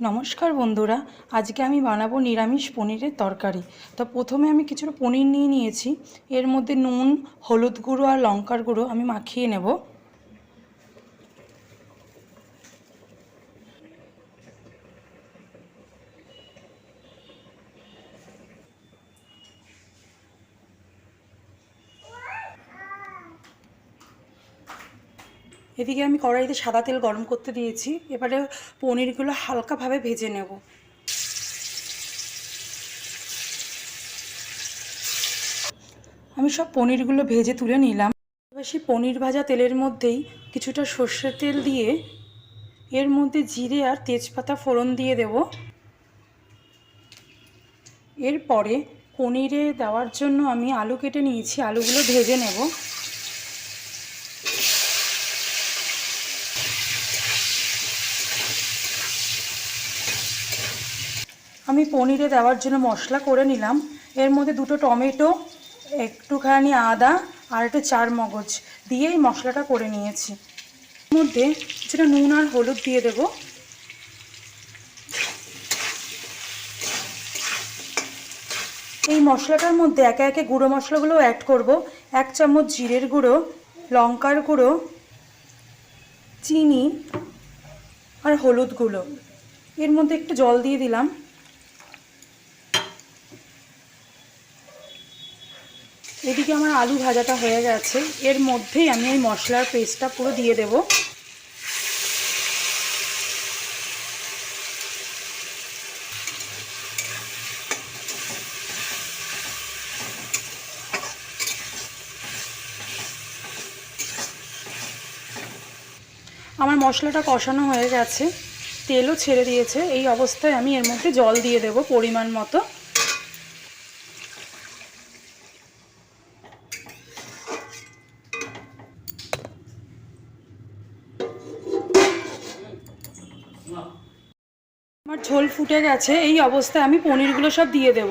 নমস্কার বন্ধুরা, আজকে আমি বানাবো নিরামিষ পনিরের তরকারি। তো প্রথমে আমি কিছুটা পনির নিয়ে নিয়েছি। এর মধ্যে নুন, হলুদ গুঁড়ো আর লঙ্কার গুঁড়ো আমি মাখিয়ে নেব। এদিকে আমি কড়াইতে সাদা তেল গরম করতে দিয়েছি। এবারে পনিরগুলো হালকাভাবে ভেজে নেব। আমি সব পনিরগুলো ভেজে তুলে নিলাম। সেই পনির ভাজা তেলের মধ্যেই কিছুটা সর্ষের তেল দিয়ে এর মধ্যে জিরে আর তেজপাতা ফোড়ন দিয়ে দেব। এরপরে পনিরে দেওয়ার জন্য আমি আলু কেটে নিয়েছি। আলুগুলো ভেজে নেব। আমি পনিরে দেওয়ার জন্য মশলা করে নিলাম। এর মধ্যে দুটো টমেটো, একটুখানি আদা আর একটু চার মগজ দিয়ে এই মশলাটা করে নিয়েছি। এর মধ্যে কিছুটা নুন আর হলুদ দিয়ে দেব। এই মশলাটার মধ্যে একে একে গুঁড়ো মশলাগুলো অ্যাড করব। এক চামচ জিরের গুঁড়ো, লঙ্কার গুঁড়ো, চিনি আর হলুদ গুঁড়ো। এর মধ্যে একটু জল দিয়ে দিলাম। এদিকে আমার আলু ভাজাটা হয়ে গেছে। এর মধ্যেই আমি এই মশলার পেস্টটা পুরো দিয়ে দেব। আমার মশলাটা কষানো হয়ে গেছে। তেলও ছেড়ে দিয়েছে। এই অবস্থায় আমি এর মধ্যে জল দিয়ে দেব পরিমাণ মতো। আমার ঝোল ফুটে গেছে, এই অবস্থায় আমি পনিরগুলো সব দিয়ে দেব।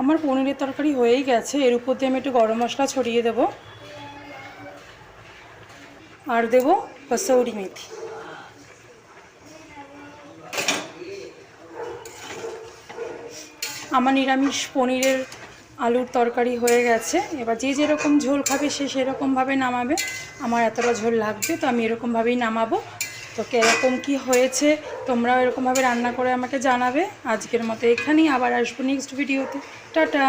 আমার পনিরের তরকারি হয়েই গেছে, এর উপর দিয়ে আমি একটু গরম মশলা ছড়িয়ে দেব। আর দেব কসৌরি মেথি। আমার নিরামিষ পনিরের আলুর তরকারি হয়ে গেছে। এবার যে যেরকম ঝোল খাবে সে সেরকমভাবে নামাবে। আমার এতটা ঝোল লাগবে তো আমি এরকমভাবেই নামাবো। তো কীরকম কি হয়েছে তোমরাও এরকমভাবে রান্না করে আমাকে জানাবে। আজকের মতো এখানেই আবার আসব নেক্সট ভিডিওতে টাটা!